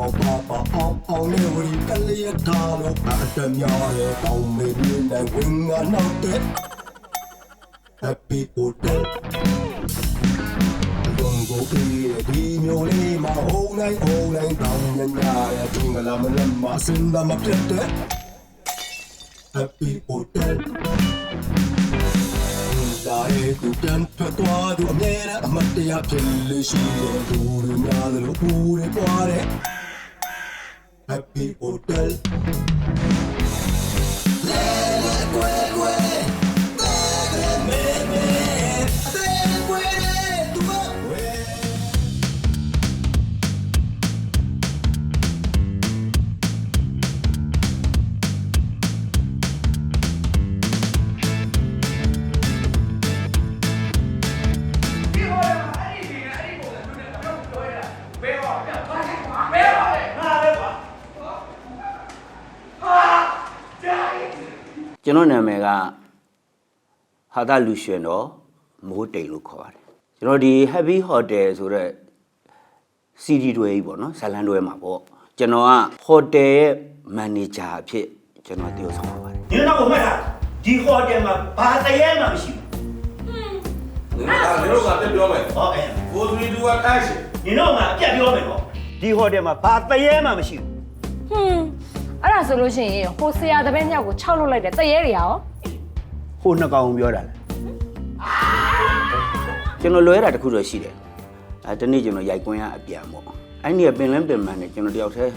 မောပါပါအောင်အောင်လေးဝရီကလေးရထားလို့အတများရဲ့တောင်းမေမြင်းနဲ့ဝင်ငါနောက်တဲ့ Happy Hotel လုံကိုပြေးဒီမျိုးလေးမဟုတ်နိုင်ဟုတ်နိုင်တောင်းညညာရဲ့သူငလာမလမစင်ဒမပြတ်တဲ့ Happy Hotel ဒါရဲ့သူတန်ထွက်သွားသူအမြဲတမ်းအမတ်တရားဖြစ်လို့ရှိတယ်သူတွေများလို့ဘူးတွေပွားတဲ့ Happy Hotel ကျွန်တော်နာမည်ကဟာသလူရွှင်တော်မိုးတိမ်လို့ခေါ်ပါတယ်ကျွန်တော်ဒီ Happy Hotel ဆိုတဲ့ CD တွဲကြီးပေါ့နော်ဇလန်တွဲမှာပေါ့ကျွန်တော်က Hotel ရဲ့ Manager အဖြစ်ကျွန်တော်တည်ဆောက်ပါပါတယ်ဒီတော့ကိုမှတ်ထားဒီဟိုတယ်မှာဘာတရဲမှမရှိဘူးဟွန်းငါတို့ကတက်ပြောမယ်ဟောအဲ့ကိုသူတို့ကတိုက်ရှင်ညီတို့ကအပြတ်ပြောမယ်ပေါ့ဒီဟိုတယ်မှာဘာတရဲမှမရှိဘူးဟွန်း အဲ့ဒါဆိုလို့ရှိရင်ဟိုဆရာတပည့်မြောက်ကို6လုတ်လိုက်တယ်တရေတွေရောဟိုနှစ်ကောင်ပြောတာလေကျွန်တော်လွဲတာတစ်ခုတော့ရှိတယ်အဲတနေ့ကျွန်တော်ရိုက်ကွင်းရအပြန်ပေါ့အဲ့ဒီကပင်လန်းပင်မန်းနဲ့ကျွန်တော်တယောက်တည်း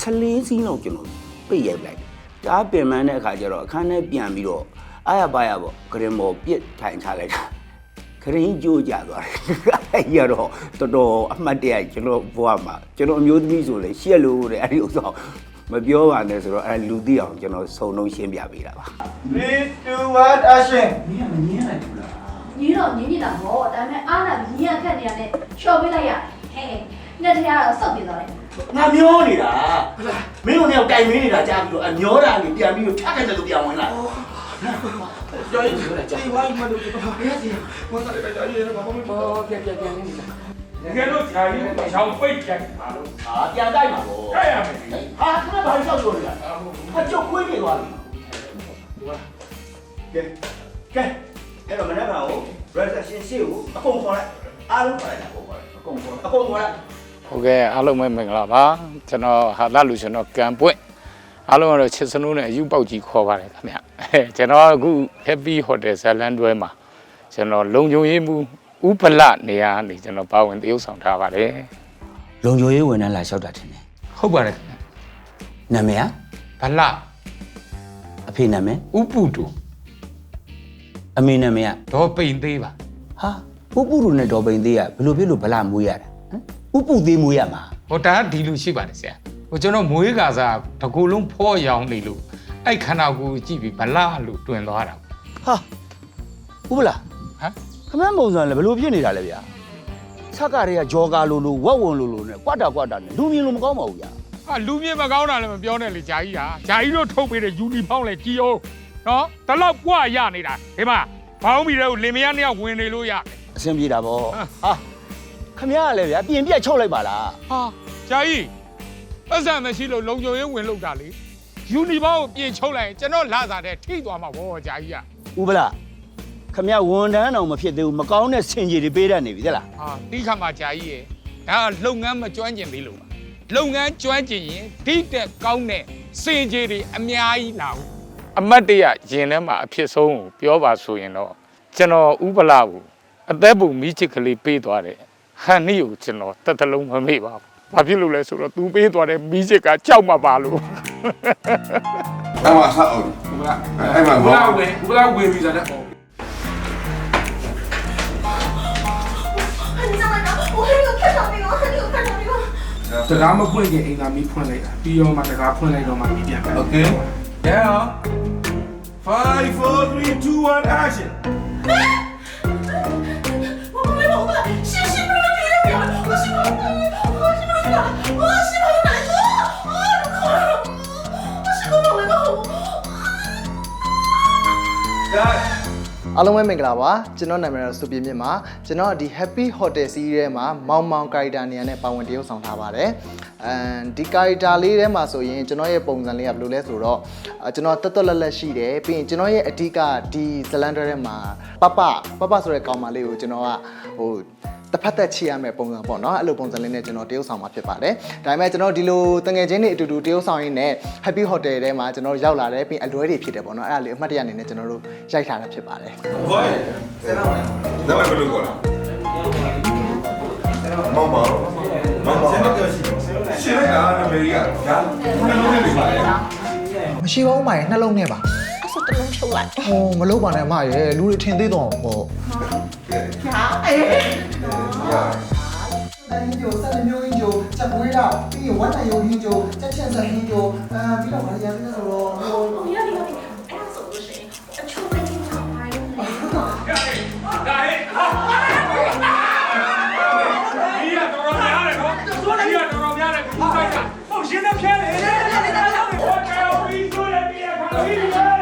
14စီးလောက်ကျွန်တော်ပိတ်ရိုက်လိုက်တယ်ဒါပင်မန်းတဲ့အခါကျတော့အခန်းထဲပြန်ပြီးတော့အားရပါရပေါ့ဂရင်မော်ပြစ်ထိုင်ချလိုက်တာခရင်ကြိုးကြသွားတယ်အဲ့ဒီကတော့တော်တော်အမှတ်တရကျွန်တော်ဘဝမှာကျွန်တော်အမျိုးသမီးဆိုလေရှက်လို့တဲ့အဲ့ဒီဥစ္စာ မပြောပါနဲ့ဆိုတော့အဲလူသိအောင်ကျွန်တော်စုံလုံးရှင်းပြပေးတာပါ3 2 1 action မင်းကမငင်းလိုက်ဘူးလားညီတော့ညီနေတာဟောဒါပေမဲ့အားနာညီရခက်နေရတဲ့ချော်ပေးလိုက်ရဟဲ့နှစ်ထရားတော့ဆော့ပြသွားတယ်ငါမျောနေတာမင်းတို့เนี่ยတိုင်မင်းနေတာကြားပြီးတော့အမျောတာနေပြန်ပြီးတော့ထက်ခက်တယ်လို့ပြန်ဝင်လာကြောက်ရင်ကြောက်ရင်မလို့ဘယ်စီဝန်စားလိုက်ကြရင်ဘာမှမဟုတ်ဘူးပြန်ပြန်ပြန်နေတာ တကယ်လို့ဖြာကြီးကိုချောင်းပိတ်ကြတယ်ပါလို့ဟာပြန်တိုက်မှာပေါ့ကြိုက်ရမယ်ဒီဟာခုနကဘာလျှောက်ပြောနေတာအကျုပ်ခွေးနေသွားပြီကဲကဲအဲ့တော့မနေ့ကဟို reception ရှေ့ကိုအကုန်ခေါ်လိုက်အားလုံးခေါ်လိုက်အကုန်ခေါ်လိုက်အကုန်ခေါ်လိုက်အကုန်ခေါ်လိုက်ဟုတ်ကဲ့အားလုံးပဲမင်္ဂလာပါကျွန်တော်ဟာလလူကျွန်တော်ကံပွင့်အားလုံးကတော့ချစ်စနိုးနဲ့အယူပေါက်ကြီးခေါ်ပါတယ်ခင်ဗျကျွန်တော်အခု Happy Hotel ဇာလန်တွဲမှာကျွန်တော်လုံခြုံရေးမှု ဥပလနေရာနေကျွန်တော်ပါဝင်တရုပ်ဆောင်ထားပါတယ်လုံခြုံရေးဝန်ထမ်းလာလျှောက်တာထင်တယ်ဟုတ်ပါတယ်ခင်ဗျနာမည်ကဗလအဖေနာမည်ဥပုတူအမေနာမည်ကဒေါ်ပိန်သေးပါဟာဥပုရုနဲ့ဒေါ်ပိန်သေးကဘယ်လိုဖြစ်လို့ဗလာမွေးရတာဟမ်ဥပုသေးမွေးရမှာဟိုဒါကဒီလိုရှိပါတယ်ဆရာဟိုကျွန်တော်မွေးကာစားတကူလုံးဖော့ရောင်နေလို့အဲ့ခန္ဓာကိုယ်ကြည့်ပြီးဗလလို့တွင်သွားတာဟာဥပလာဟမ် ခမန်းပုံစံလည်းဘယ်လိုဖြစ်နေတာလဲဗျာဆက်ကတွေကဂျော်ကာလိုလိုဝက်ဝင်လိုလိုနဲ့ကွာတာကွာတာနဲ့လူမြင်လို့မကောင်းပါဘူးဗျာဟာလူမြင်မကောင်းတာလည်းမပြောနဲ့လေဂျာကြီးဟာဂျာကြီးတို့ထုတ်ပေးတဲ့ယူနီဖောင်းလည်းကြီးအောင်နော်တလောက်ပွားရနေတာဒီမှာဘောင်းမီတွေကိုလင်မယားနှစ်ယောက်ဝင်နေလို့ရတယ်အဆင်ပြေတာဗောဟာခမရကလည်းဗျာပြင်ပြက်ချုပ်လိုက်ပါလားဟာဂျာကြီးပတ်စံမရှိလို့လုံခြုံရေးဝင်လို့တာလေယူနီဖောင်းကိုပြင်ချုပ်လိုက်ရင်ကျွန်တော်လာစားတဲ့ထိသွားမှာဗောဂျာကြီးကဥပလာ ခမရဝန်ထမ်းတော်မဖြစ်သေးဘူးမကောင်းတဲ့စင်ကြီးတွေပေးတတ်နေပြီတဲ့လားအာတိခါမှာကြာကြီးရယ်ဒါကလုပ်ငန်းမကျွမ်းကျင်သေးလို့ပါလုပ်ငန်းကျွမ်းကျင်ရင်တိတက်ကောင်းတဲ့စင်ကြီးတွေအများကြီးလာဘူးအမတ်တရရင်ထဲမှာအဖြစ်ဆုံးကိုပြောပါဆိုရင်တော့ကျွန်တော်ဥပလာကိုအသက်ပုံမိချစ်ကလေးပေးသွားတယ်ဟန်နီကိုကျွန်တော်တစ်သလုံးမမေ့ပါဘူးဘာဖြစ်လို့လဲဆိုတော့ तू ပေးသွားတဲ့မိချစ်ကကြောက်မှာပါလို့အဲ့မှာဆောက်အောင်ဘုရားအဲ့မှာဘုရားဝင်ဘုရားဝင်ပြီးသားတဲ့ တကားမဖွင့်ခင်အိမ်သာမီးဖွင့်လိုက်တာပြီးတော့မှတကားဖွင့်လိုက်တော့မှမီးပြန်ပြန် OK。Yeah。Five, four, three, two, one, action！我没有我是是不是别人表我是不是我是不是我是不是难过我我是不是我我 အားလုံးပဲမင်္ဂလာပါကျွန်တော်နာမည်တော့စူပြင်းမြင့်ပါကျွန်တော်ဒီ Happy Hotel Series ထဲမှာမောင်မောင်ကာရီတာနေရာနဲ့ပါဝင်တရုပ်ဆောင်ထားပါတယ်အမ်ဒီ character လေးထဲမှာဆိုရင်ကျွန်တော်ရဲ့ပုံစံလေးကဘယ်လိုလဲဆိုတော့အာကျွန်တော်တက်တက်လက်လက်ရှိတယ်ပြီးရင်ကျွန်တော်ရဲ့အဓိကဒီဇလန်ဒရထဲမှာပပပပဆိုတဲ့ကောင်မလေးကိုကျွန်တော်ကဟို တစ်ဖက်သက်ချီရမယ်ပုံစံပေါ့နော်အဲ့လိုပုံစံလေးနဲ့ကျွန်တော်တရုပ်ဆောင်မှာဖြစ်ပါတယ်ဒါပေမဲ့ကျွန်တော်ဒီလိုတငယ်ချင်းတွေအတူတူတရုပ်ဆောင်ရင်းနဲ့ Happy Hotel ထဲမှာကျွန်တော်ရောက်လာတယ်ပြီးရင်အလွဲတွေဖြစ်တယ်ပေါ့နော်အဲ့ဒါလေးအမှတ်တရအနေနဲ့ကျွန်တော်တို့ရိုက်ထားတာဖြစ်ပါတယ်ဘာလဲနာမည်ဘယ်လိုခေါ်လဲမောင်ပါမောင်ပါရှင်းတယ်ရှင်းတာနာမည်ကဒါနှလုံးနဲ့နေပါလေမရှိပါဘူးမရဲ့နှလုံးနဲ့ပါအဲ့ဆို တလုံးချုပ်လိုက်ဟိုမလုပ်ပါနဲ့မရဲ့လူတွေထင်သေးတော့ဟောအင်းကျိုစက်မျိုးရင်းကျိုချက်ပွေးတာပြီးရင်ဝတ်တိုင်ယုံရင်းကျိုချက်ချက်ဆက်ရင်းကျိုအာပြီးတော့ဘာရရလဲဆိုတော့ဟိုဟိုရရရအဲ့ဆိုလို့ရှိရင်အချိုးမင်းချောင်းပိုင်းလို့ဒါဟဲ့ဟာဒီကတော်တော်များတယ်နော်ဒီကတော်တော်များတယ်ဒီဆိုင်ကဟုတ်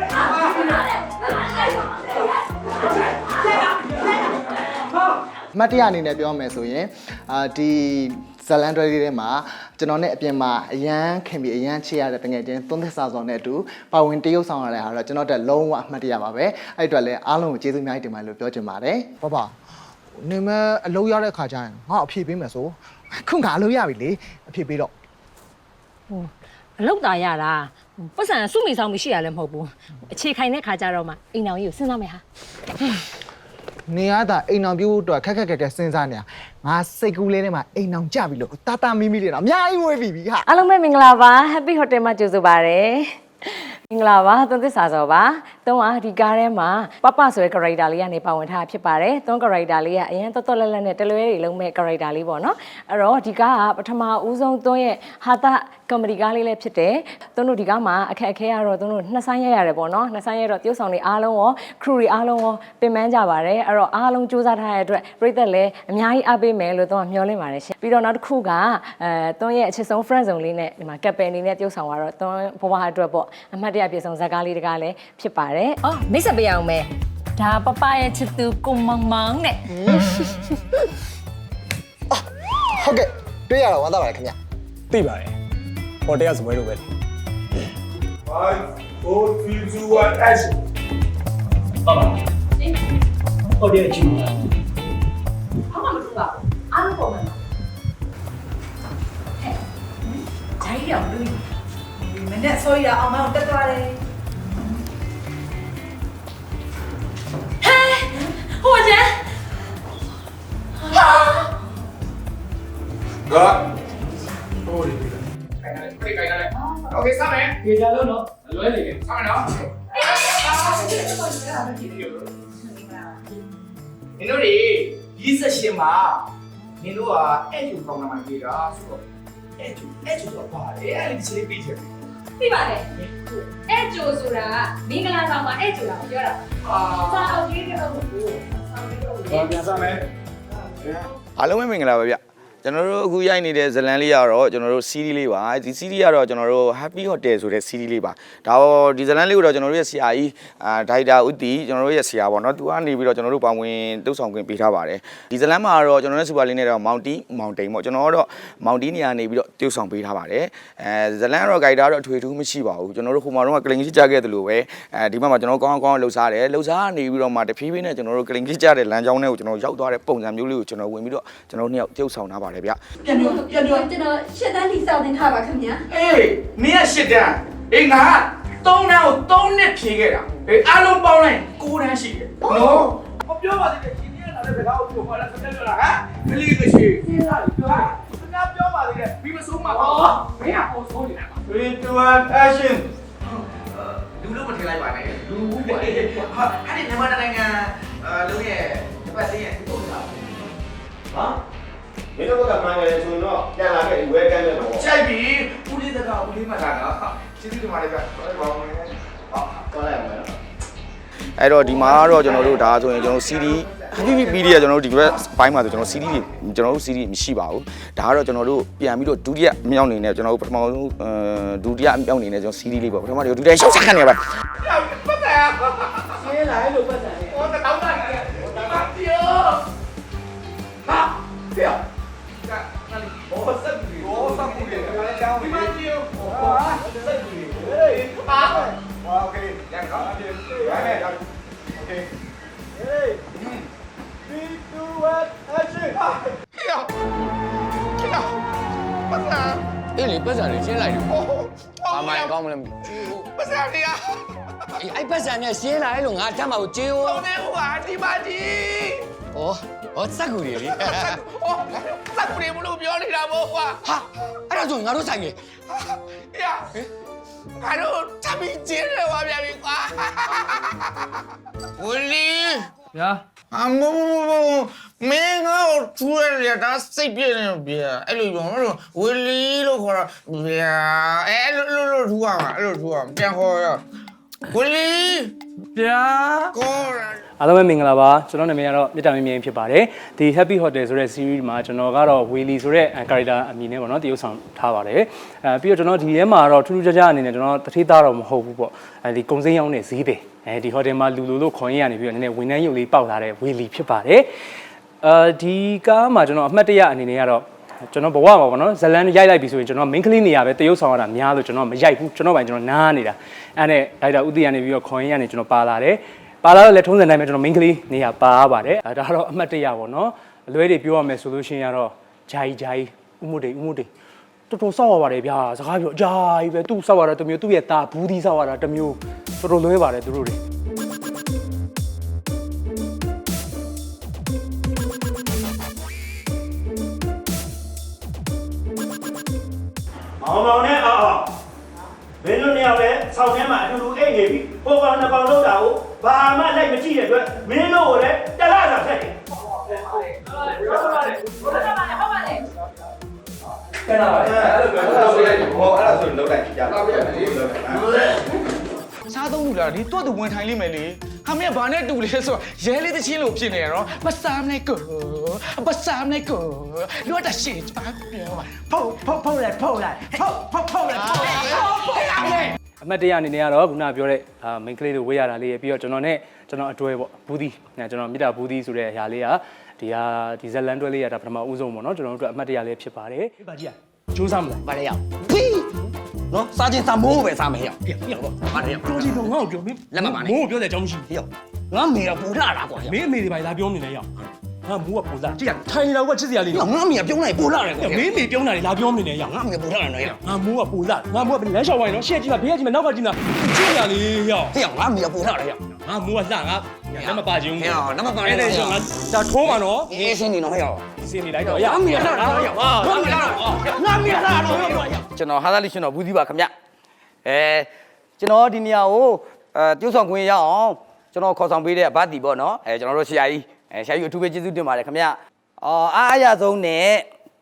အမှတ်တရအနေနဲ့ပြောမယ်ဆိုရင်အာဒီဇလန်ဒရလေးထဲမှာကျွန်တော်နဲ့အပြင်မှာအရန်ခင်ပြီးအရန်ချစ်ရတဲ့တငယ်ချင်းသွန်းသစ္စာဆောင်တဲ့အတူပါဝင်တရုပ်ဆောင်ရတဲ့ဟာတော့ကျွန်တော်တက်လုံးဝအမှတ်တရပါပဲအဲ့အတွက်လည်းအားလုံးကိုကျေးဇူးအများကြီးတင်ပါတယ်လို့ပြောချင်ပါတယ်ပပနေမအလုပ်ရတဲ့ခါကျရင်ငါ့အဖြေပေးမယ်ဆိုခုကအလုပ်ရပြီလေအဖြေပေးတော့အလောက်တာရတာပတ်စံစုမိဆောင်မရှိရလည်းမဟုတ်ဘူးအခြေခိုင်တဲ့ခါကြတော့မှအိမ်အောင်ကြီးကိုစဉ်းစားမယ်ဟာ နေရတာအိမ်အောင်ပြုတ်အတွက်ခက်ခက်ခက်ခက်စဉ်းစားနေတာငါစိတ်ကူးလေးထဲမှာအိမ်အောင်ကြပြီလို့တာတာမီမီလေးတော့အများကြီးဝေးပြီပြီဟာအားလုံးပဲမင်္ဂလာပါ Happy Hotel မှာကြိုဆိုပါရစေမင်္ဂလာပါသွန်သစ္စာစောပါတုံးကဒီကားထဲမှာပပဆိုတဲ့ character လေးကနေပါဝင်ထားတာဖြစ်ပါတယ်တုံး character လေးကအရင်တော်တော်လက်လက်နဲ့တလွဲတွေလုံးမဲ့ character လေးပေါ့နော်အဲ့တော့ဒီကားကပထမဦးဆုံးသွန်းရဲ့ဟာတာကွန်မဒီကားလေးလည်းဖြစ်တယ်သွန်းတို့ဒီကားမှာအခက်အခဲကတော့သွန်းတို့နှစ်ဆိုင်ရရတယ်ပေါ့နော်နှစ်ဆိုင်ရတော့တရုပ်ဆောင်တွေအားလုံးရော crew တွေအားလုံးရောပင်ပန်းကြပါတယ်အဲ့တော့အားလုံးစူးစမ်းထားတဲ့အတွက်ပြည်သက်လည်းအများကြီးအားပေးမယ်လို့သွန်းကမျှော်လင့်ပါတယ်ရှင်ပြီးတော့နောက်တစ်ခုကအဲသွန်းရဲ့အချစ်ဆုံး friend zone လေးနဲ့ဒီမှာကပ်ပယ်အနေနဲ့တရုပ်ဆောင်ကတော့သွန်းဘဝအတွက်ပေါ့အမှတ်တရပြည့်စုံဇာတ်ကားလေးတကားလည်းဖြစ်ပါတယ်အော်မိတ်ဆက်ပေးအောင်မယ်ဒါပပရဲ့ချစ်သူကိုမောင်မောင်နဲ့ဟုတ်ကဲ့တွေ့ရတော့ဝမ်းသာပါတယ်ခင်ဗျသိပါတယ် ဟိုတယ်ကစပွဲလို့ပဲ5 4 3 2 1 action ဘာမှမထူပါဘူးအားလုံးပုံမှန်ပါဟဲ့ဂျိုင်းရောင်လူမနဲ့ဆိုရအောင်မအောင်တက်သွားတယ်ဟဲ့ဟိုကျန်ဟာကဟို လေခိုင်ရတယ်ခိုင်ရတယ်โอเคစမယ်ပြေကြလို့နော်လွဲနေတယ်စမယ်နော် နင်တို့တွေဒီဆက်ရှင်မှာနင်တို့ကအဲ့ကျူကောင်းလာမှပြေတာဆိုတော့အဲ့ကျူအဲ့ကျူတော့ပါတယ်အဲ့ဒီချေးပြီးချင် သိပါတယ်အဲ့ဂျိုဆိုတာမင်္ဂလာဆောင်မှာအဲ့ဂျိုတာပြောတာ အာ စာအုပ်ကြီးတဲ့အုပ်ကိုစာအုပ်ကြီးအုပ်ကို ပြန်စမယ် အားလုံးပဲမင်္ဂလာပါဗျ ကျွန်တော်တို့အခုရိုက်နေတဲ့ဇလန်လေးကတော့ကျွန်တော်တို့ CD လေးပါဒီ CD ကတော့ကျွန်တော်တို့ Happy Hotel ဆိုတဲ့ CD လေးပါဒါတော့ဒီဇလန်လေးကိုတော့ကျွန်တော်တို့ရဲ့ဆရာကြီးအာဒိုက်တာဦးတီကျွန်တော်တို့ရဲ့ဆရာပေါ့နော်သူကနေပြီးတော့ကျွန်တော်တို့ပါဝင်တုပ်ဆောင်ခွင့်ပေးထားပါတယ်ဒီဇလန်မှာတော့ကျွန်တော်တို့စူပါလေးနဲ့တော့မောင်တီမောင်တိန်ပေါ့ကျွန်တော်တို့မောင်တီနေရာနေပြီးတော့တုပ်ဆောင်ပေးထားပါတယ်အဲဇလန်ကတော့ဂိုက်တာတော့အထွေထူးမရှိပါဘူးကျွန်တော်တို့ဟိုမှာတော့ကလင်ကြီးကြခဲ့တယ်လို့ပဲအဲဒီမှာမှာကျွန်တော်ကောင်းကောင်းလှုပ်ရှားတယ်လှုပ်ရှားနေပြီးတော့မှတဖြည်းဖြည်းနဲ့ကျွန်တော်တို့ကလင်ကြီးကြတဲ့လမ်းကြောင်းထဲကိုကျွန်တော်ရောက်သွားတဲ့ပုံစံမျိုးလေးကိုကျွန်တော်ဝင်ပြီးတော့ကျွန်တော်တို့နှစ်ယောက်တုပ်ဆောင်ထားပါတယ်ဗျပြန်ပြောပြန်ပြောကျွန်တော်ရှစ်တန်းတိစောက်တင်ထားပါခင်ဗျာအေးနင်ကရှစ်တန်းအေးငါက3တန်းကို3နှစ်ဖြေခဲ့တာအေးအားလုံးပေါင်းလိုက်9တန်းရှိတယ်နော်မပြောပါသေးတယ်ဒီနေ့ကလည်းစကားကိုပြောပါလားဆက်ပြောလားဟမ်ကလေးကရှိစဉ်းစားလို့ပြောတာစကားပြောပါသေးတယ်ပြီးမဆုံးမှာပါမင်းကဟိုဆုံးနေတာပါ3 2 1 action လူလို့မထင်လိုက်ပါနဲ့လူဘူးပါဟာအဲ့ဒီမြန်မာနိုင်ငံအာလုံးရဲ့တစ်ပတ်တည်းရဲ့ပုံစံဟာ မင်းတို့ကမှန်တယ်ဆိုရင်တော့ပြန်လာခဲ့ဝဲကမ်းတယ်ပေါ့ကြိုက်ပြီဦးလေးတကဦးလေးမှတ်တာနော်ကျေးဇူးတင်ပါတယ်ဗျဟုတ်ပါဘူးဟာသွားလိုက်အောင်မယ်နော်အဲ့တော့ဒီမှာကတော့ကျွန်တော်တို့ဒါဆိုရင်ကျွန်တော် CD Happy Media ကျွန်တော်တို့ဒီဘက်ဘိုင်းမှာဆိုကျွန်တော် CD တွေကျွန်တော်တို့ CD မရှိပါဘူးဒါကတော့ကျွန်တော်တို့ပြန်ပြီးတော့ဒုတိယမြောက်အနေနဲ့ကျွန်တော်တို့ပထမဆုံးအဲဒုတိယမြောက်အနေနဲ့ကျွန်တော် CD လေးပေါ့ပထမတော့ဒုတိယရှောက်ဆက်ခံနေပါပတ်တယ်ဆင်းလာလို့ပတ်တယ်ဟောတောင်းတာ အဲ့ပတ်စံနဲ့ရှင်းလာလို့ငါတတ်မှာကိုကြေးဦးသုံးနေဟိုဟာဒီပါဒီဩဩစက်ကူတွေလေဟောစက်ပြေမလို့ပြောနေတာမို့ကွာဟာအဲ့ဒါဆိုငါတို့ဆိုင်လေရငါတို့တပီကျင်းတယ်ပါဗျာကွာဝလီဗျာအမေမင်းငါ့ကိုထူရရတာစိတ်ပြည့်နေဗျာအဲ့လိုပြောမလို့ဝလီလို့ခေါ်တော့ဗျာအဲ့လိုလိုလိုထူရမှာအဲ့လိုထူရမှာပြန်ခေါ်ရ ဝလီဗျာကောရအားလုံးပဲမင်္ဂလာပါကျွန်တော်နာမည်ကတော့မြတ်တာမင်းမြင်းဖြစ်ပါတယ်ဒီ Happy Hotel ဆိုတဲ့ series မှာကျွန်တော်ကတော့ Willy ဆိုတဲ့ character အမည်နဲ့ပေါ့နော်တရုပ်ဆောင်ထားပါတယ်အဲပြီးတော့ကျွန်တော်ဒီထဲမှာတော့ထူးထူးခြားခြားအနေနဲ့ကျွန်တော်တထေးသားတော့မဟုတ်ဘူးပေါ့အဲဒီကုံစိမ်းရောင်းတဲ့ဈေးပဲအဲဒီ hotel မှာလူလူလို့ခေါ်ရင်းရနေပြီးတော့နည်းနည်းဝန်ထမ်းရုပ်လေးပေါက်လာတဲ့ Willy ဖြစ်ပါတယ်အဲဒီကားမှာကျွန်တော်အမှတ်တရအနေနဲ့ကတော့ ကျွန်တော်ဘဝမှာပေါ့နော်ဇလန်ရိုက်လိုက်ပြီဆိုရင်ကျွန်တော် main ကလေးနေရပဲတရုပ်ဆောင်ရတာများလို့ကျွန်တော်မရိုက်ဘူးကျွန်တော်ပိုင်ကျွန်တော်နားနေတာအဲ့နဲ့ဒါဒါဥတီကနေပြီးတော့ခေါ်ရင်းရနေကျွန်တော်ပါလာတယ်ပါလာတော့လည်းထုံးစံတိုင်းပဲကျွန်တော် main ကလေးနေရပါရပါတယ်အဲဒါကတော့အမှတ်တရပေါ့နော်အလွဲတွေပြောရမယ်ဆိုလို့ရှိရင်ကတော့ဂျာကြီးဂျာကြီးဥမှုတေဥမှုတေတော်တော်စောက်ရပါတယ်ဗျာစကားပြောဂျာကြီးပဲသူ့စောက်ရတာတစ်မျိုးသူ့ရဲ့ตาဘူးသီးစောက်ရတာတစ်မျိုးတော်တော်လွဲပါတယ်သူတို့တွေ မောင်မောင်နဲ့အောင်အောင်မင်းတို့နှစ်ယောက်လည်းဆောင်းထဲမှာအတူတူအိတ်နေပြီပုံကောင်နှစ်ကောင်လောက်တာကိုဘာမှလိုက်မကြည့်တဲ့အတွက်မင်းတို့ကိုလည်းတလားစာဖက်တယ်ကဲနာပါအဲ့လိုမျိုးဆိုလိုက်ဟောအဲ့ဒါဆိုလောက်လိုက်ကြပါဗျာလေးလောက်လိုက်စားသုံးလူလားဒီတွတ်သူဝင်ထိုင်လိမ့်မယ်လေ ဟာမင်းကဘာနဲ့တူလဲဆိုတော့ရဲလေးတစ်ချင်းလို့ဖြစ်နေရတော့မစားမနဲ့ကိုမစားမနဲ့ကိုလောတာရှေ့ပါပြောပါဖုတ်ဖုတ်ဖုတ်လိုက်ဖုတ်လိုက်ဖုတ်ဖုတ်ဖုတ်လိုက်ဖုတ်လိုက်ဖုတ်လိုက်အမှတ်တရအနေနဲ့ကတော့ခုနပြောတဲ့အာ main ကလေးလိုဝေးရတာလေးရပြီးတော့ကျွန်တော်နဲ့ကျွန်တော်အတွဲပေါ့ဘူးဒီအဲကျွန်တော်မြစ်တာဘူးဒီဆိုတဲ့အရာလေးကဒီဟာဒီဇက်လန်တွဲလေးရတာပထမဦးဆုံးပေါ့နော်ကျွန်တော်တို့အမှတ်တရလေးဖြစ်ပါတယ်ဒီပါကြီးကစူးစမ်းမလားဘာလဲရောက်ဖီး နော်စားချင်းစားမိုးပဲစားမယ်ရောက်ပြပြတော့ဘာလဲရောက်ပြောချင်တော့ငါ့ကိုပြောမင်းလက်မပါနဲ့မိုးကိုပြောတဲ့အကြောင်းမရှိရောက်ငါမေကပူလာတာကွာဘူးမင်းအမေတွေပါလာပြောနေလဲရောက်ငါမိုးကပူလာကြည့်ရထိုင်နေတာကချစ်စရာလေးရောက်ငါမေကပြုံးလိုက်ပူလာတယ်ကွာမင်းအမေပြောနေတာလာပြောနေလဲရောက်ငါမေကပူလာတယ်နော်ရောက်ငါမိုးကပူလာငါမိုးကလမ်းလျှောက်ဝိုင်းနော်ရှေ့ကြည့်ပါဘေးကကြည့်မနောက်ကကြည့်မချစ်ရလေးရောက်ရောက်ငါမေကပူလာတယ်ရောက်ငါမိုးကလှငါ လက်မပါချင်ဘူးရောက်လက်မပါနဲ့အဲ့ဒါဆိုငါဒါထိုးမှာနော်အေးရှင်းနေနော်ရောက်စင်နေလိုက်တော့ရငါမေကလာတော့ရောက်ငါမေကလာတော့ငါမေကလာတော့ရောက်ကျွန်တော်ဟာသာလိရှင်တော်ဘူးသီးပါခင်ဗျအဲကျွန်တော်ဒီနေရာကိုအဲပြုတ်ဆောင်ခွင့်ရအောင်ကျွန်တော်ခေါ်ဆောင်ပေးတဲ့ဗတ်တီပေါ့နော်အဲကျွန်တော်တို့ဆရာကြီးအဲဆရာကြီးအထူးပဲကျေးဇူးတင်ပါတယ်ခင်ဗျအော်အားအရဆုံးနဲ့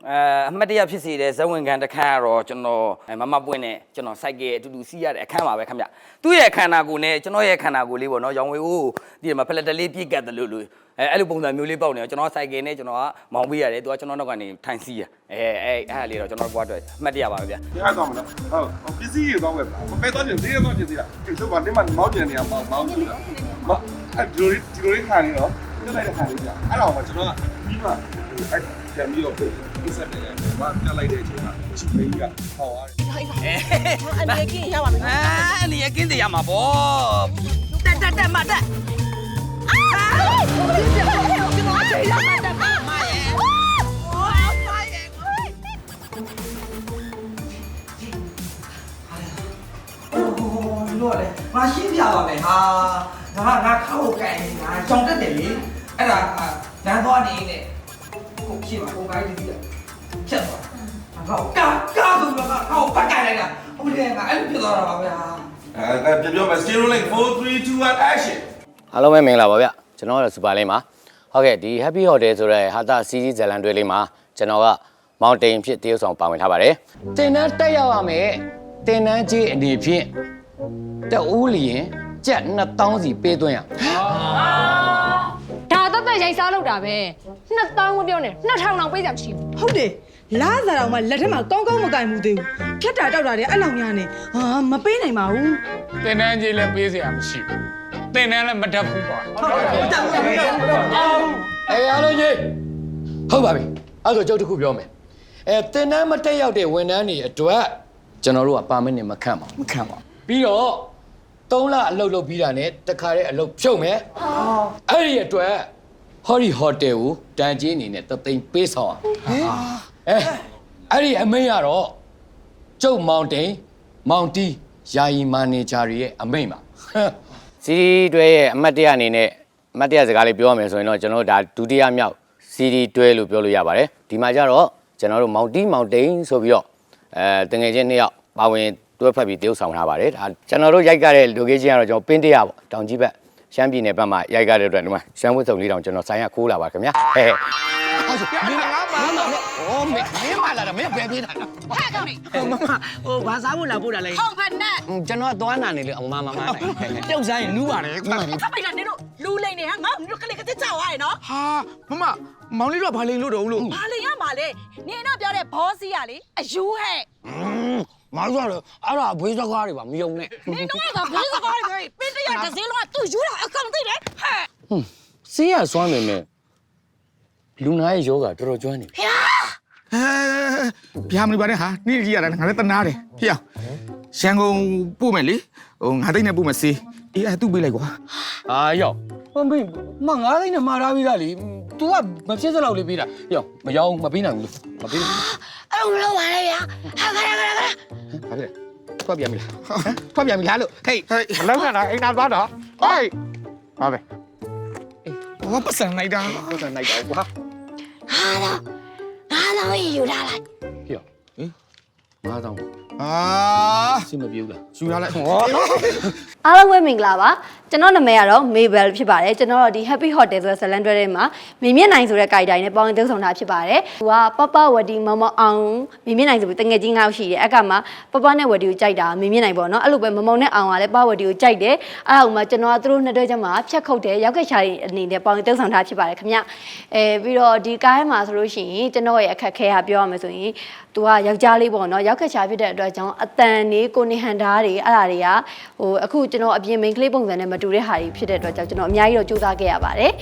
အဲအမှတ်တရဖြစ်စေတဲ့ဇဝင်ခံတစ်ခါကတော့ကျွန်တော်အဲမမပွင့်နဲ့ကျွန်တော်စိုက်ကဲအတူတူစီးရတဲ့အခန်းပါပဲခင်ဗျသူ့ရဲ့ခန္ဓာကိုယ်နဲ့ကျွန်တော်ရဲ့ခန္ဓာကိုယ်လေးပေါ့နော်ရောင်ဝေဦးဒီမှာဖလက်တလေးပြည့်ကတ်တယ်လို့လို့အဲအဲ့လိုပုံစံမျိုးလေးပေါက်နေတော့ကျွန်တော်စိုက်ကဲနဲ့ကျွန်တော်ကမောင်းပေးရတယ်သူကကျွန်တော်နောက်ကနေထိုင်စီးရအဲအဲအဲ့ဟာလေးတော့ကျွန်တော်ဘွားအတွက်အမှတ်တရပါပဲဗျဒီအားကောင်းမလားဟုတ်ပစ္စည်းတွေကောင်းပဲမပဲတော့ကျသေးတော့ကျသေးတာဒီလိုပါဒီမှာမောင်းကျင်နေရမောင်းမောင်းကျင်တာမအဲ့ဒီလိုဒီလိုလေးခါနေတော့ပြလိုက်တဲ့ခါလေးကြာအဲ့တော့ကျွန်တော်ကပြီးမှ အဲ့ကံပြီးတော့ပြစ်ဆက်တယ်ဘာပြလိုက်တဲ့အချိန်မှာချစ်လေးကဟောရတယ်အနေကင်းရပါမယ်အာအနေရကင်းတယ်ရမှာပေါ့တက်တက်တက်မတက်အာဒီစက်ဟဲ့ကျွန်တော်ချိန်ရမှာတက်မရဲ့ဟိုးမရဲ့ကိုလို့လေငါရှင်းပြပါမယ်ဟာငါငါခောက်ကန်ငါကြောင်တက်တယ်လေအဲ့ဒါလမ်းသွားနေနေ ကိုဖြစ်ပါကိုကိုင်းဒီချက်သွားငါကာကာဆိုတော့ငါဟောပတ်ကန်လိုက်တာဟိုလေငါအဲ့လိုဖြစ်သွားတာပါဗျာအဲပြပြောမယ် zero link 4 3 2 1 action အားလုံးပဲမင်္ဂလာပါဗျကျွန်တော်ကတော့စူပါလင်းပါဟုတ်ကဲ့ဒီ Happy Hotel ဆိုတဲ့ဟာတာစီးကြီးဇလန်တွဲလေးမှာကျွန်တော်ကမောင်တိန်ဖြစ်တရုပ်ဆောင်ပါဝင်ထားပါတယ်တင်တန်းတက်ရောက်ရမယ်တင်တန်းကြီးအနေဖြင့်တက်ဦးလျင်ကြက်2000စီပေးသွင်းရဒါတော့တ က်ရိုက်စားလောက်တာပဲ2000ကိုပြောနေ2000တောင်ပေးကြမရှိဘူးဟုတ်တယ်လာစားတော့မှလက်ထက်မှာကောင်းကောင်းမကင်မှုသေးဘူးဖြတ်တာတောက်တာတွေအဲ့လောက်များနေဟာမပေးနိုင်ပါဘူးတင်တန်းကြီးလည်းပေးစရာမရှိဘူးတင်တန်းလည်းမတတ်ဘူးကွာအဲအားလုံးကြီးဟုတ်ပါပြီအဲ့ဆိုကျုပ်တစ်ခုပြောမယ်အဲတင်တန်းမတက်ရောက်တဲ့ဝန်ထမ်းတွေအတွက်ကျွန်တော်တို့ကပါမစ်နဲ့မခန့်ပါဘူးမခန့်ပါဘူးပြီးတော့3လအလုပ်လုပ်ပြီးတာနဲ့တခါတည်းအလုပ်ဖြုတ်မယ်အဲ့ဒီအတွက် ဟော်ရီဟိုတယ်ကိုတန်ကြီးအနေနဲ့တသိန်းပေးဆောင်အောင်အဲအဲ့ဒီအမိန့်ကတော့ကျုပ်မောင်တိန်မောင်တီယာယီမာနေဂျာရဲ့အမိန့်ပါစီဒီတွဲရဲ့အမှတ်တရအနေနဲ့အမှတ်တရစကားလေးပြောရမယ်ဆိုရင်တော့ကျွန်တော်တို့ဒါဒုတိယမြောက်စီဒီတွဲလို့ပြောလို့ရပါတယ်ဒီမှာကျတော့ကျွန်တော်တို့မောင်တီမောင်တိန်ဆိုပြီးတော့အဲတငယ်ချင်းနှစ်ယောက်ပါဝင်တွဲဖက်ပြီးတရုပ်ဆောင်ထားပါတယ်ဒါကျွန်တော်တို့ရိုက်ကြတဲ့ location ကတော့ကျွန်တော်ပင်းတရပေါ့တောင်ကြီးဘက် ရှမ်းပြည်နယ်ဘက်မှာရိုက်ကြတဲ့အတွက်ဒီမှာရှမ်းဝတ်စုံလေးတောင်ကျွန်တော်ဆိုင်ရခိုးလာပါခင်ဗျာဟဲ့ဟဲ့မင်းငါမမအော်မင်းမင်းမလာတာမင်းဘယ်ပြေးတာလဲဟဲ့ကောင်လေးဟိုမမဟိုဘာစားဖို့လာဖို့တာလဲဟောက်ဖက်နဲ့ကျွန်တော်ကသွားနာနေလေအမမမနိုင်ပြုတ်စားရင်နူးပါတယ်ကွာဖက်ပိုက်လာနေလို့လူလိန်နေဟာငါတို့ကလေးကတက်ကြွားရနော်ဟာမမမောင်လေးတို့ကဘာလိန်လို့တုံးလို့ဘာလိန်ရမှာလဲနေတော့ပြောတဲ့ဘောစီရလေအယူဟဲ့ မောင်ရတော့အဲ့ဒါဘွေးစကားတွေပါမယုံနဲ့နေတော့ကဘေးစကားတွေပင်းတရတစ်စင်းလုံးကသူ့ယူတာအကောင်သိတယ်ဟဲ့စေးရစွမ်းနေမယ်လူနာရဲ့ယောဂတော်တော်ကျွမ်းနေပြီဖျားဟဲဗျာမလို့ပါနဲ့ဟာနေ့ကြီးရတယ်ငါလည်းတနာတယ်ဖေရရန်ကုန်ပို့မယ်လေဟိုငါသိနေပို့မယ်စေးအေးအဲ့သူ့ပေးလိုက်ကွာအာယောဟမင်းမငါးသိန်းနဲ့မှားထားပြီးသားလေ तू ကမဖြစ်စလောက်လေးပေးတာယောမရောမပေးနိုင်ဘူးလို့မပေးနိုင်ဘူးအဲ့လိုမလုပ်ပါနဲ့ဗျာဟာခရခရခရ ဘာဖြစ်လဲထွက်ပြန်ပြီလားထွက်ပြန်ပြီလားလို့ဟေးဟဲ့မလောက်နဲ့လားအိမ်နာသွားတော့ဟေးပါပဲဟောပတ်စံလိုက်တာပတ်စံလိုက်တော့ကွာဟာတော့ငါတော့ယူလာလိုက်ယောဟင်ငါးတောင်းအာစင်မပြေဘူးလားယူလာလိုက်ဟော အားလုံးပဲမင်္ဂလာပါ ကျွန်တော်နာမည်ကတော့ Mabel ဖြစ်ပါတယ်ကျွန်တော်တို့ဒီ Happy Hotel ဆိုတဲ့ဇလန်တွဲထဲမှာမင်းမြင့်နိုင်ဆိုတဲ့ကိုက်တိုင်းနဲ့ပေါင်းသုံးဆောင်တာဖြစ်ပါတယ်သူကပပဝတီမမအောင်မင်းမြင့်နိုင်ဆိုပြီးတငယ်ချင်းငါ့ရှိတယ်အဲ့ကမှပပနဲ့ဝတီကိုကြိုက်တာမင်းမြင့်နိုင်ပေါ့နော်အဲ့လိုပဲမမောင်နဲ့အောင်ကလည်းပဝတီကိုကြိုက်တယ်အဲ့ဒါကမှကျွန်တော်ကသူတို့နှစ်တွဲချက်မှာဖြတ်ခုတ်တယ်ရောက်ကချာအနေနဲ့ပေါင်းသုံးဆောင်တာဖြစ်ပါတယ်ခင်ဗျအဲပြီးတော့ဒီကားမှာဆိုလို့ရှိရင်ကျွန်တော်ရဲ့အခက်ခဲကပြောရမယ်ဆိုရင်သူကယောက်ျားလေးပေါ့နော်ရောက်ကချာဖြစ်တဲ့အတွက်ကြောင့်အတန်လေးကိုနေဟန်သားတွေအဲ့ဒါတွေကဟိုအခုကျွန်တော်အပြင် main ကလေးပုံစံနဲ့မတူတဲ့ဟာတွေဖြစ်တဲ့အတွက်ကြောင့်ကျွန်တော်အများကြီးတော့ကြိုးစားခဲ့ရပါတယ်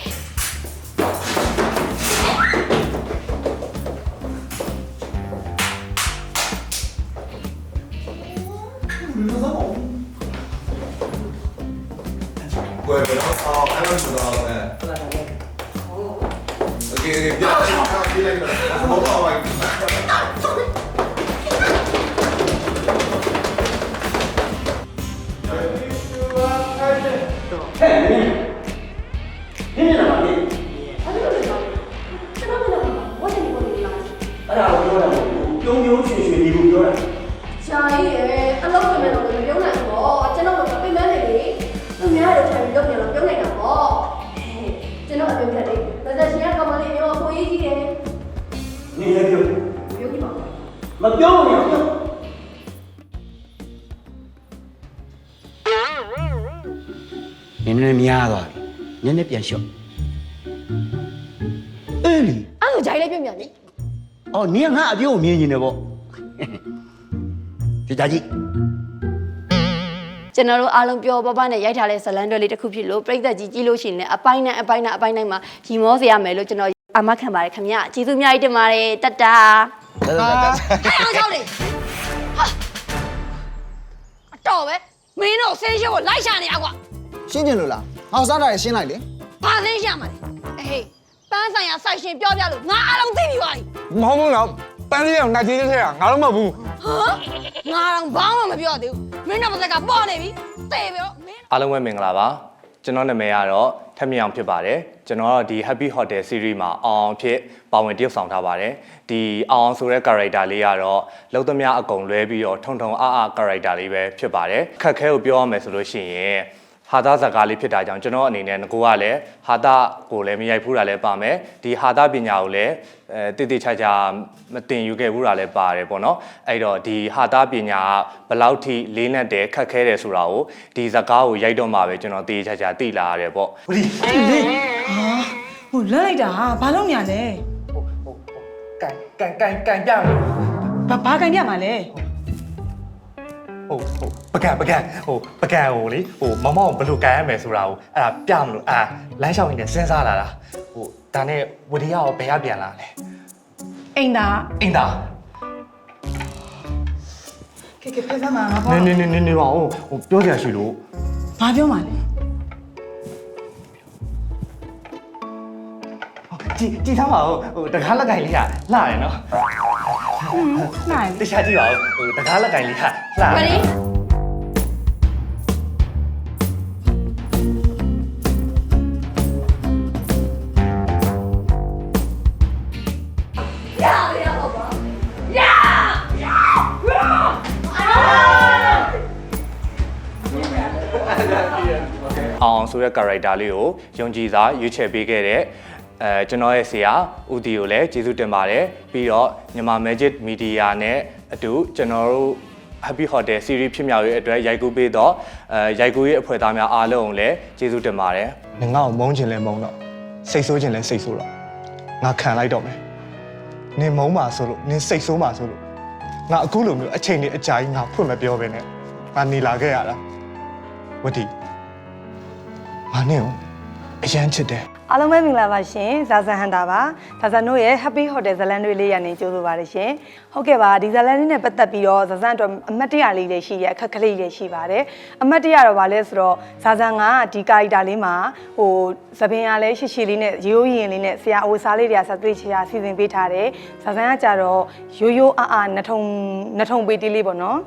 မပြောဘူးညပြောနင်းလည်းများသွားပြီနည်းနည်းပြန်လျှော့အေးလီအဲ့လိုဂျိုင်းလေးပြင်ပြန်လေအော်နင်းကငါအပြုံးကိုမြင်နေတယ်ပေါ့ဒီကြကြည့်ကျွန်တော်တို့အားလုံးပြောပပနဲ့ရိုက်ထားတဲ့ဇလန်တွဲလေးတစ်ခုဖြစ်လို့ပြိသက်ကြီးကြည့်လို့ရှိရင်လည်းအပိုင်းနဲ့အပိုင်းနဲ့အပိုင်းတိုင်းမှာရီမောစေရမယ်လို့ကျွန်တော်အာမခံပါတယ်ခင်ဗျကျေးဇူးအများကြီးတင်ပါတယ်တတ်တာ ဟဲ့အောင်ချောက်လေဟာအတော်ပဲမင်းတို့ဆင်းရှုပ်ကိုလိုက်ရှာနေရကွာရှင်းကျင်လို့လားဟောက်စားတာရရှင်းလိုက်လေဘာဆင်းရှာမှာလဲအေးပန်းဆိုင်ရာစိုက်ရှင်ပြောပြလို့ငါအားလုံးသိပြီပါမဟုတ်ဘူးတော့ပန်းလေးအောင်နှာကြီးသေးသေးငါတော့မဟုတ်ဘူးဟမ်ငါတော့ဘာမှမပြောသေးဘူးမင်းတို့ပါစက်ကပေါ်နေပြီသေပြီတော့မင်းအားလုံးပဲမင်္ဂလာပါ ကျွန်တော်နာမည်ကတော့ထက်မြောင်ဖြစ်ပါတယ်ကျွန်တော်ကဒီ Happy Hotel Series မှာအောင်အောင်ဖြစ်ပါဝင်တရုပ်ဆောင်ထားပါတယ်ဒီအောင်အောင်ဆိုတဲ့ character လေးကတော့လုံးသမျှအကုန်လွဲပြီးတော့ထုံထုံအားအား character လေးပဲဖြစ်ပါတယ်ခက်ခဲကိုပြောရမယ်ဆိုလို့ရှိရင် ဟာသားဇာကားလေးဖြစ်တာကြောင့်ကျွန်တော်အနေနဲ့ငကိုကလည်းဟာသားကိုလည်းမရိုက်ဖူးတာလည်းပါမယ်ဒီဟာသားပညာကိုလည်းအဲတိတိကျကျမတင်ယူခဲ့ဘူးတာလည်းပါတယ်ပေါ့နော်အဲ့တော့ဒီဟာသားပညာကဘယ်လောက်ထိလေးနက်တယ်ခက်ခဲတယ်ဆိုတာကိုဒီဇာကားကိုရိုက်တော့မှပဲကျွန်တော်တိတိကျကျသိလာရတယ်ပေါ့ဟိုလွတ်လိုက်တာဘာလို့ညာလဲကန်ကန်ကန်ကန်ပြမယ်ဘာဘာကန်ပြမှာလဲ ဟိုဟိုပကံပကံဟိုပကံဟိုလေဟိုမမောင်ဘယ်လိုကန်ရမယ်ဆိုတာကိုအဲ့ဒါပြမလို့အာလမ်းလျှောက်နေစဉ်းစားလာတာဟိုဒါနဲ့ဝဒီယာကိုဘယ်ရပြန်လာလဲအိမ်သားအင်းသားကဲကဲဖက်စမ်းမှာငါနပေါ့င်းနင်းနင်းနင်းပါဦးဟိုပြောစရာရှိလို့ဘာပြောမှာလဲ ကြည်ကြည်သားပါဦးဟိုတကားလက်ကင်လေးကလှရယ်နော်နိုင်တခြားကြည့်ပါဦးဟိုတကားလက်ကင်လေးဟာလှ Ready? အောင်ဆိုတဲ့ character လေးကိုယုံကြည်စွာရွေးချယ်ပေးခဲ့တဲ့ အဲကျွန်တော်ရဲ့ဆရာဦးတီကိုလည်းကျေးဇူးတင်ပါတယ်ပြီးတော့မြန်မာ Magic Media နဲ့အတူကျွန်တော်တို့ Happy Hotel Series ဖြစ်မြောက်ရေးအတွက်ရိုက်ကူးပေးတော့အဲရိုက်ကူးရေးအဖွဲ့သားများအားလုံးကိုလည်းကျေးဇူးတင်ပါတယ်ငငါ့ကိုမုန်းချင်လဲမုန်းတော့စိတ်ဆိုးချင်လဲစိတ်ဆိုးတော့ငါခံလိုက်တော့မယ်နင်မုန်းပါဆိုလို့နင်စိတ်ဆိုးပါဆိုလို့ငါအခုလိုမျိုးအချိန်နဲ့အကြာကြီးငါဖွင့်မပြောဘဲနဲ့ငါနေလာခဲ့ရတာဝတီငါနဲ့ကိုအရန်ချစ်တယ် အားလုံးပဲမင်္ဂလာပါရှင်ဇာဆန်ဟန်တာပါဇာဆန်တို့ရဲ့ Happy Hotel ဇလန်တွေလေးရနေကြိုးဆိုပါရရှင်ဟုတ်ကဲ့ပါဒီဇလန်လေးနဲ့ပတ်သက်ပြီးတော့ဇာဆန်အတွက်အမတ်တရလေးတွေရှိရအခက်ခလေးတွေရှိပါတယ်အမတ်တရတော့ဗာလဲဆိုတော့ဇာဆန်ကဒီကာရီတာလေးမှာဟိုသပင်ရလဲရှိရှိလေးနဲ့ရိုးရိုးရင်လေးနဲ့ဆရာအဝစားလေးတွေကစသွေးချရာစီစဉ်ပေးထားတယ်ဇာဆန်ကကြတော့ရိုးရိုးအာအာနှထုံနှထုံပေးတီးလေးပေါ့နော်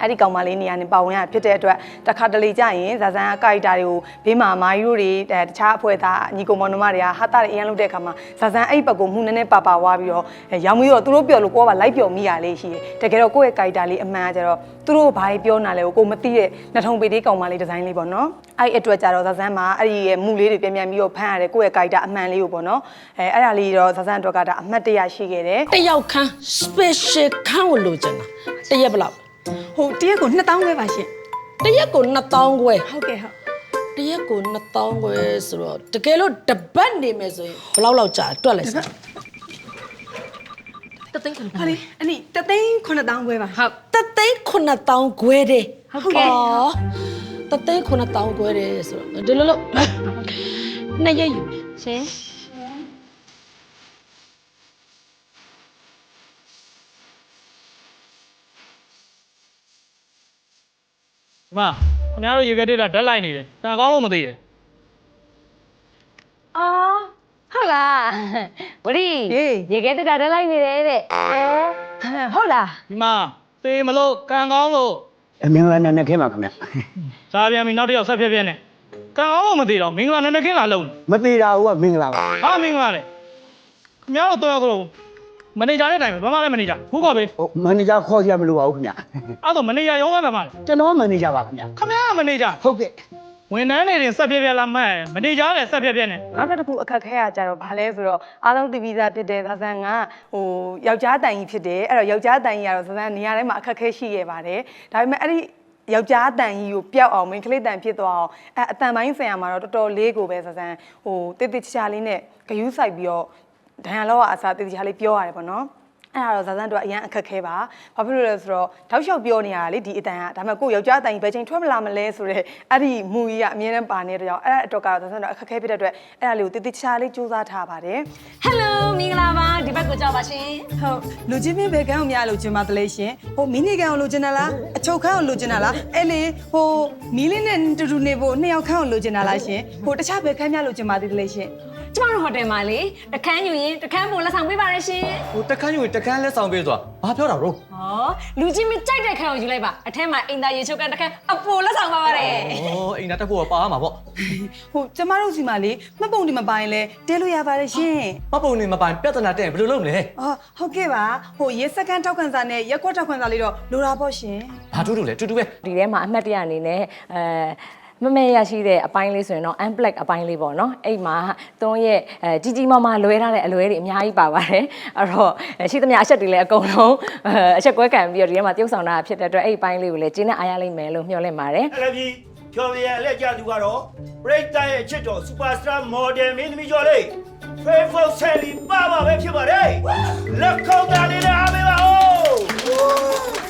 အဲ့ဒီကောင်မလေးနေရာနဲ့ပါဝင်ရဖြစ်တဲ့အတွက်တခါတလေကြရင်ဇာဇန်ကကာရီတာတွေကိုဘေးမှာမာယူတို့တွေအဲတခြားအဖွဲ့သားညီကောင်မောင်နှမတွေကဟာတာတွေအရင်လုပ်တဲ့အခါမှာဇာဇန်အဲ့ဘက်ကိုမှုနည်းနည်းပါပါဝါပြီးတော့အဲရောင်ပြီးတော့သူတို့ပြောလို့ကိုကပါလိုက်ပြောမိရလေးရှိတယ်တကယ်တော့ကိုယ့်ရဲ့ကာရီတာလေးအမှန်ကကြတော့သူတို့ဘာတွေပြောနာလဲကိုကိုမသိတဲ့နှစ်ထုံပေသေးကောင်မလေးဒီဇိုင်းလေးပေါ့နော်အဲ့ဒီအတွက်ကြတော့ဇာဇန်မှာအဲ့ဒီရဲ့မှုလေးတွေပြန်ပြန်ပြီးတော့ဖမ်းရတယ်ကိုယ့်ရဲ့ကာရီတာအမှန်လေးကိုပေါ့နော်အဲအဲ့ဒါလေးတော့ဇာဇန်အတွက်ကဒါအမှတ်တရရှိခဲ့တယ်တယောက်ခန်း special ခန်းကိုလိုချင်တာတရက်ဘယ်လောက် ဟိုတရက်ကို2000ခွဲပါရှင်တရက်ကို2000ခွဲဟုတ်ကဲ့ဟုတ်တရက်ကို2000ခွဲဆိုတော့တကယ်လို့တပတ်နေမယ်ဆိုရင်ဘယ်လောက်လောက်ကြာတွက်လိုက်စမ်းတသိန်းခွန်းဟာလေအနိတသိန်း9000ခွဲပါဟုတ်တသိန်း9000ခွဲတယ်ဟုတ်ကဲ့တသိန်း9000ခွဲတယ်ဆိုတော့ဒီလိုလို့နှစ်ရက်ယူရှင် မှာခင်ဗျားတို့ရေခဲတက်တာဓာတ်လိုက်နေတယ်တန်ကောင်းလို့မသိရအော်ဟုတ်လားဝရီရေခဲတက်တာတက်လိုက်နေတယ်တဲ့ဟုတ်လားဒီမှာသေမလို့ကံကောင်းလို့အမင်္ဂလာနဲ့ခင်းပါခင်ဗျစားပြန်ပြီနောက်တစ်ယောက်ဆက်ဖြတ်ဖြတ်နဲ့ကံကောင်းလို့မသိတော့မင်္ဂလာနဲ့နဲ့ခင်းလာလုံးမသေးတာကမင်္ဂလာပါဟာမင်္ဂလာလေခင်ဗျားတို့တော့ရောက်လို့ မန်နေဂျာနဲ့တိုင်ပဲဘာမှလည်းမန်နေဂျာခုခေါ်ပေးဟုတ်မန်နေဂျာခေါ်ကြမလို့ပါဘူးခင်ဗျအဲ့တော့မန်နေဂျာရုံးကဘာမှလဲကျွန်တော်မန်နေဂျာပါခင်ဗျခင်ဗျားကမန်နေဂျာဟုတ်ကဲ့ဝန်ထမ်းတွေတင်ဆက်ဖြတ်ဖြတ်လာမှတ်မန်နေဂျာလည်းဆက်ဖြတ်ဖြတ်နဲ့နောက်တစ်ခုအခက်ခဲရကြတော့ဗာလဲဆိုတော့အားလုံးသိပြီးသားဖြစ်တဲ့ဇာဆန်ကဟိုယောက်ျားတိုင်ကြီးဖြစ်တယ်အဲ့တော့ယောက်ျားတိုင်ကြီးကတော့ဇာဆန်နေရာတိုင်းမှာအခက်ခဲရှိခဲ့ပါတယ်ဒါပေမဲ့အဲ့ဒီယောက်ျားတန်ကြီးကိုပျောက်အောင်မိန်းကလေးတန်ဖြစ်သွားအောင်အဲအတန်ပိုင်းဆိုင်ရာမှာတော့တော်တော်လေးကိုပဲဇာဆန်ဟိုတိတိကျကျလေးနဲ့ဂယူးဆိုင်ပြီးတော့ ဒန်ရလောကအစားတိတိကျကျလေးပြောရတယ်ပေါ့နော်အဲ့ဒါတော့ဇာဆန်တို့အရန်အခက်ခဲပါဘာဖြစ်လို့လဲဆိုတော့တောက်လျှောက်ပြောနေရတာလေဒီအတန်ကဒါပေမဲ့ကိုယ့်ယောက်ျားအတန်ကြီးဘယ်ချိန်ထွက်မလာမလဲဆိုတော့အဲ့ဒီမူကြီးကအမြဲတမ်းပါနေတဲ့ကြောင့်အဲ့ဒါအတွက်ကတော့ဇာဆန်တို့အခက်ခဲဖြစ်တဲ့အတွက်အဲ့ဒါလေးကိုတိတိကျကျလေးစူးစမ်းထားပါတယ်ဟယ်လိုမင်္ဂလာပါဒီဘက်ကိုကြောက်ပါရှင်ဟုတ်လူချင်းပင်ဘယ်ကန်းကိုများလို့ကျင်ပါတလဲရှင်ဟိုမီနီကန်ကိုလိုချင်တာလားအချုပ်ခန်းကိုလိုချင်တာလားအဲ့လေဟိုမီလေးနဲ့တူတူနေဖို့နှစ်ယောက်ခန်းကိုလိုချင်တာလားရှင်ဟိုတခြားဘယ်ခန်းများလိုချင်ပါသေးတလဲရှင် ကျမတို့ဟိုတယ်မှာလေတခန်းယူရင်တခန်းပုံလက်ဆောင်ပေးပါရရှင်ဟိုတခန်းယူတခန်းလက်ဆောင်ပေးသွားဘာပြောတာတော့ဟောလူချင်းမကြိုက်တဲ့ခန်းကိုယူလိုက်ပါအထက်မှာအင်တာရေချုပ်ကန်တခန်းအပိုလက်ဆောင်ပါပါတယ်ဩအိမ်သားတက်ဖို့ပါမှာပေါ့ဟိုကျမတို့စီမှာလေမှတ်ပုံဒီမပိုင်လဲတဲလို့ရပါတယ်ရှင်မပုံနေမပိုင်ပြဿနာတဲ့ဘယ်လိုလုပ်မလဲအော်ဟုတ်ကဲ့ပါဟိုရေစကန်ထောက်ခံစာနဲ့ရက်ကွက်ထောက်ခံစာလေးတော့လိုတာပေါ့ရှင်ဘာတူတူလဲတူတူပဲဒီထဲမှာအမှတ်တရအနေနဲ့အဲ မမဲရရှိတဲ့အပိုင်းလေးဆိုရင်တော့ unblack အပိုင်းလေးပေါ့နော်အဲ့မှာသွန်းရဲ့အဲကြီးကြီးမားမားလွဲထားတဲ့အလွဲတွေအများကြီးပါပါတယ်အဲ့တော့ရှိသမျှအချက်တွေလည်းအကုန်လုံးအချက်ကွဲကန်ပြီးတော့ဒီထဲမှာပြုတ်ဆောင်တာဖြစ်တဲ့အတွက်အဲ့ဒီပိုင်းလေးကိုလည်းကျင်းနဲ့အားရလိမ့်မယ်လို့မျှော်လင့်ပါတယ်အဲ့ဒါပြီးဖြော်ပြရအလက်ကြသူကတော့ပရိသတ်ရဲ့အချစ်တော်စူပါစတာမော်ဒယ်မင်းသမီးကျော်လေး Facebook Sally ပါပါပဲဖြစ်ပါတယ်လက်ခုပ်သားလေးနဲ့အားပေးပါဦး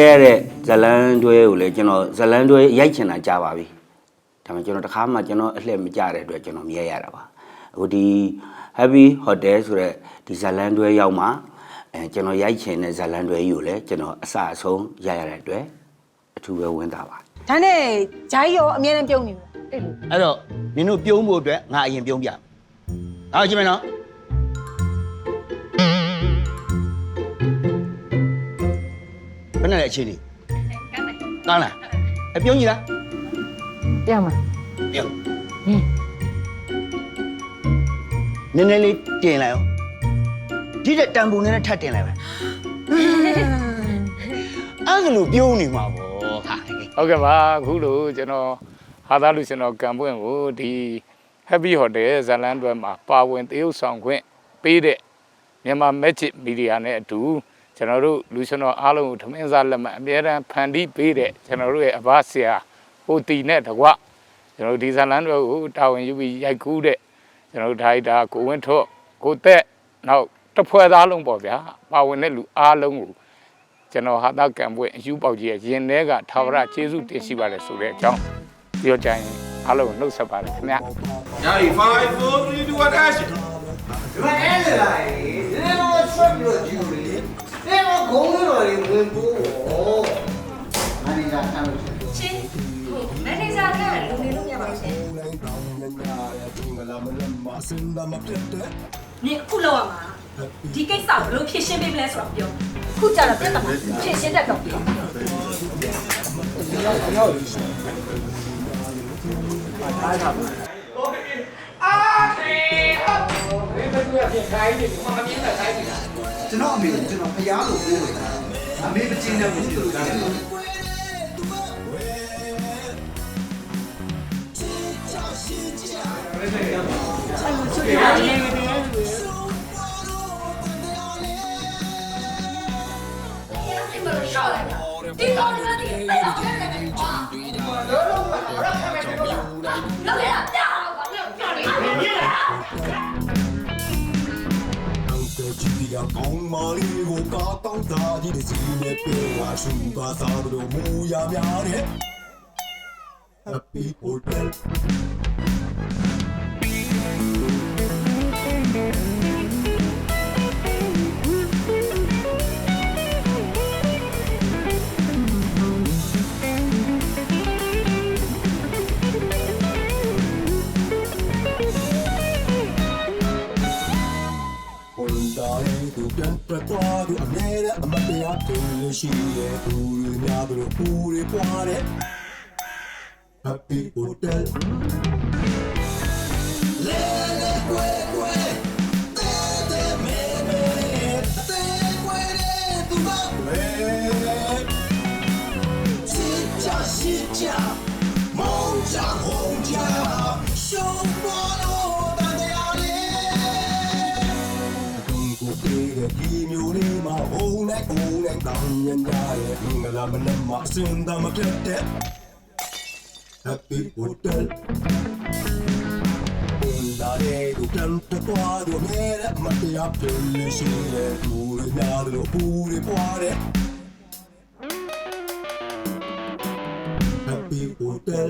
ခုရဲရတဲ့ဇလန်းတွဲကိုလည်းကျွန်တော်ဇလန်းတွဲရိုက်ချင်တာကြာပါပြီဒါပေမဲ့ကျွန်တော်တစ်ခါမှကျွန်တော်အလှည့်မကြတဲ့အတွက်ကျွန်တော်မရဲရတာပါအခုဒီ Happy Hotel ဆိုတဲ့ဒီဇလန်းတွဲရောက်မှာအဲကျွန်တော်ရိုက်ချင်တဲ့ဇလန်းတွဲကြီးကိုလည်းကျွန်တော်အစအဆုံးရရတဲ့အတွက်အထူးပဲဝမ်းသာပါဒါနဲ့ဂျိုင်းရောအမြဲတမ်းပြုံးနေဘူးအဲ့လိုအဲ့တော့နင်တို့ပြုံးဖို့အတွက်ငါအရင်ပြုံးပြမယ်အားကြည့်မယ်နော် ဘယ်နဲ့လဲအခြေအနေကန်းလားအပြုံးကြီးလားပြောင်းမှာပြုံးနည်းနည်းလေးတင်လိုက်အောင်ဒီတဲ့တံပူနဲ့ထပ်တင်လိုက်ပါအဲ့ဒါလိုပြုံးနေမှာဗောဟာဟုတ်ကဲ့ပါအခုလို့ကျွန်တော်ဟာသားလူကျွန်တော်ကံပွင့်ကိုဒီ Happy Hotel ဇလန်တွဲမှာပါဝင်တရုပ်ဆောင်ခွင့်ပေးတဲ့မြန်မာ Magic Media နဲ့အတူ ကျွန်တော်တို့လူကျွန်တော်အားလုံးကိုထမင်းစားလက်မှတ်အများအားဖန်တီးပေးတဲ့ကျွန်တော်တို့ရဲ့အဘဆရာဟိုတီနဲ့တကွကျွန်တော်တို့ဒီဇလန်တွဲကိုတာဝန်ယူပြီးရိုက်ကူးတဲ့ကျွန်တော်တို့ဒါရိုက်တာကိုဝင်းထွတ်ကိုသက်နောက်တစ်ဖွဲ့သားလုံးပေါ့ဗျာပါဝင်တဲ့လူအားလုံးကိုကျွန်တော်ဟာတာကံပွင့်အယူပေါက်ကြီးရဲ့ရင်ထဲကထာဝရကျေးဇူးတင်ရှိပါတယ်ဆိုတဲ့အကြောင်းပြောကြရင်အားလုံးကိုနှုတ်ဆက်ပါတယ်ခင်ဗျာညာရီ5 4 3 2 1 action ဒီမှာအဲ့လေလာရေးနည်းနည်းတော့ဆွတ်ပြီးတော့ကြည့် လို့လေနည်းတော့ဂုံးလို့လေဝင်ဖို့မန်နေဂျာဆမ်းလို့ချင်းမန်နေဂျာကလူနေလို့မရပါဘူးရှင်နေအခုလောက်ရမှာဒီကိစ္စကိုဘယ်လိုဖြေရှင်းပေးမလဲဆိုတော့ပြောခုကြတော့ပြဿနာဖြေရှင်းတတ်တော့ပြောကျွ န်တော်အမေကိုကျွန်တော်ဖျားလို့ပြောနေတာအမေမကျင်းတဲ့ဘူးလို့ပြောတယ်ဒီကောင်တွေတိတ်တော့ခဲ့တယ်ကွာလောလောကရခမဲ့တော့လော ည့်ရကောင်းမလေးကိုကားကောင်းသားကြီးတဲ့စီနဲ့ပြေဝါရှုကားစားတို့မူရများတဲ့ Happy Hotel သားရဲ့သူပြန်ပြသွားသူအမြဲတမ်းအမတရားတင်လို့ရှိရဲ့သူတွေများတို့ပူတွေပွားတဲ့ Happy Hotel လေလေကွယ်ကွယ်တဲတဲမဲမဲတဲကွယ်တဲ့သူကကွယ်ချစ်ချရှိချမောင်ချဟုံချရှုံး ကိုပေးတဲ့ဒီမျိုးလေးမှာဘုံနဲ့ဘုံနဲ့တောင်းရန်ကြရဲ့မင်္ဂလာမနက်မှာအစင်သာမပြတ်တဲ့ Happy Hotel ဝင်လာတဲ့သူတန်တပွားတို့နဲ့မတရားပြည့်လို့ရှိရဲ့သူတွေများလို့ပူတွေပွားတဲ့ Happy Hotel